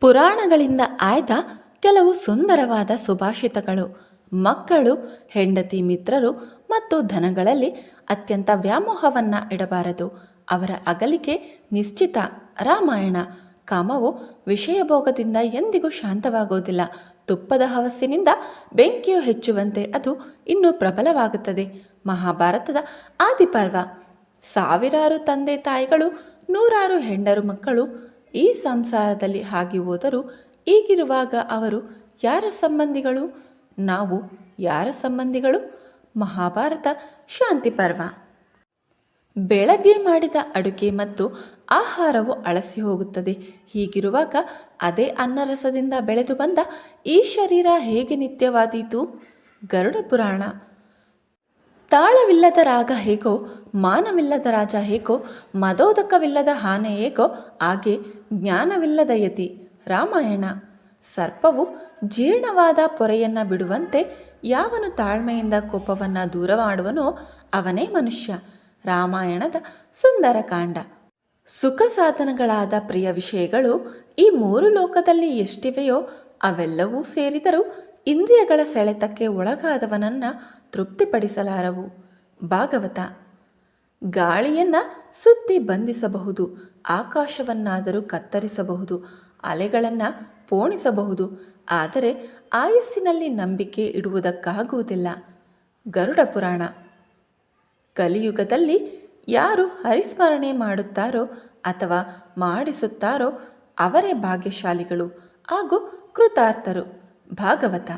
ಪುರಾಣಗಳಿಂದ ಆಯ್ದ ಕೆಲವು ಸುಂದರವಾದ ಸುಭಾಷಿತಗಳು. ಮಕ್ಕಳು, ಹೆಂಡತಿ ಮಿತ್ರರು ಮತ್ತು ಧನಗಳಲ್ಲಿ ಅತ್ಯಂತ ವ್ಯಾಮೋಹವನ್ನ ಇಡಬಾರದು. ಅವರ ಅಗಲಿಕೆ ನಿಶ್ಚಿತ ರಾಮಾಯಣ. ಕಾಮವು ವಿಷಯಭೋಗದಿಂದ ಎಂದಿಗೂ ಶಾಂತವಾಗುವುದಿಲ್ಲ. ತುಪ್ಪದ ಹವಸ್ಸಿನಿಂದ ಬೆಂಕಿಯು ಹೆಚ್ಚುವಂತೆ ಅದು ಇನ್ನೂ ಪ್ರಬಲವಾಗುತ್ತದೆ. ಮಹಾಭಾರತದ ಆದಿಪರ್ವ. ಸಾವಿರಾರು ತಂದೆ ತಾಯಿಗಳು, ನೂರಾರು ಹೆಂಡರು ಮಕ್ಕಳು ಈ ಸಂಸಾರದಲ್ಲಿ ಹಾಗೆ ಹೋದರೂ ಈಗಿರುವಾಗ ಅವರು ಯಾರ ಸಂಬಂಧಿಗಳು? ನಾವು ಯಾರ ಸಂಬಂಧಿಗಳು? ಮಹಾಭಾರತ ಶಾಂತಿ ಪರ್ವ. ಬೆಳಗ್ಗೆ ಮಾಡಿದ ಅಡುಗೆ ಮತ್ತು ಆಹಾರವು ಅಳಸಿ ಹೋಗುತ್ತದೆ. ಹೀಗಿರುವಾಗ ಅದೇ ಅನ್ನರಸದಿಂದ ಬೆಳೆದು ಬಂದ ಈ ಶರೀರ ಹೇಗೆ ನಿತ್ಯವಾದೀತು? ಗರುಡ ಪುರಾಣ. ತಾಳವಿಲ್ಲದ ರಾಗ ಹೇಗೋ ಮಾನವಿಲ್ಲದ ರಾಜ ಹೇಗೋ, ಮದೋದಕವಿಲ್ಲದ ಹಾನೆ ಹೇಗೋ, ಹಾಗೆ ಜ್ಞಾನವಿಲ್ಲದ ಯತಿ. ರಾಮಾಯಣ. ಸರ್ಪವು ಜೀರ್ಣವಾದ ಪೊರೆಯನ್ನು ಬಿಡುವಂತೆ ಯಾವನು ತಾಳ್ಮೆಯಿಂದ ಕೋಪವನ್ನು ದೂರ ಮಾಡುವನೋ ಅವನೇ ಮನುಷ್ಯ. ರಾಮಾಯಣದ ಸುಂದರ ಕಾಂಡ. ಸುಖ ಸಾಧನಗಳಾದ ಪ್ರಿಯ ವಿಷಯಗಳು ಈ ಮೂರು ಲೋಕದಲ್ಲಿ ಎಷ್ಟಿವೆಯೋ, ಅವೆಲ್ಲವೂ ಸೇರಿದರೂ ಇಂದ್ರಿಯಗಳ ಸೆಳೆತಕ್ಕೆ ಒಳಗಾದವನನ್ನ ತೃಪ್ತಿಪಡಿಸಲಾರವು. ಭಾಗವತ. ಗಾಳಿಯನ್ನ ಸುತ್ತಿ ಬಂಧಿಸಬಹುದು, ಆಕಾಶವನ್ನಾದರೂ ಕತ್ತರಿಸಬಹುದು, ಅಲೆಗಳನ್ನು ಪೋಣಿಸಬಹುದು, ಆದರೆ ಆಯಸ್ಸಿನಲ್ಲಿ ನಂಬಿಕೆ ಇಡುವುದಕ್ಕಾಗುವುದಿಲ್ಲ. ಗರುಡ ಪುರಾಣ. ಕಲಿಯುಗದಲ್ಲಿ ಯಾರು ಹರಿಸ್ಮರಣೆ ಮಾಡುತ್ತಾರೋ ಅಥವಾ ಮಾಡಿಸುತ್ತಾರೋ ಅವರೇ ಭಾಗ್ಯಶಾಲಿಗಳು ಹಾಗೂ ಕೃತಾರ್ಥರು. ಭಾಗವತ.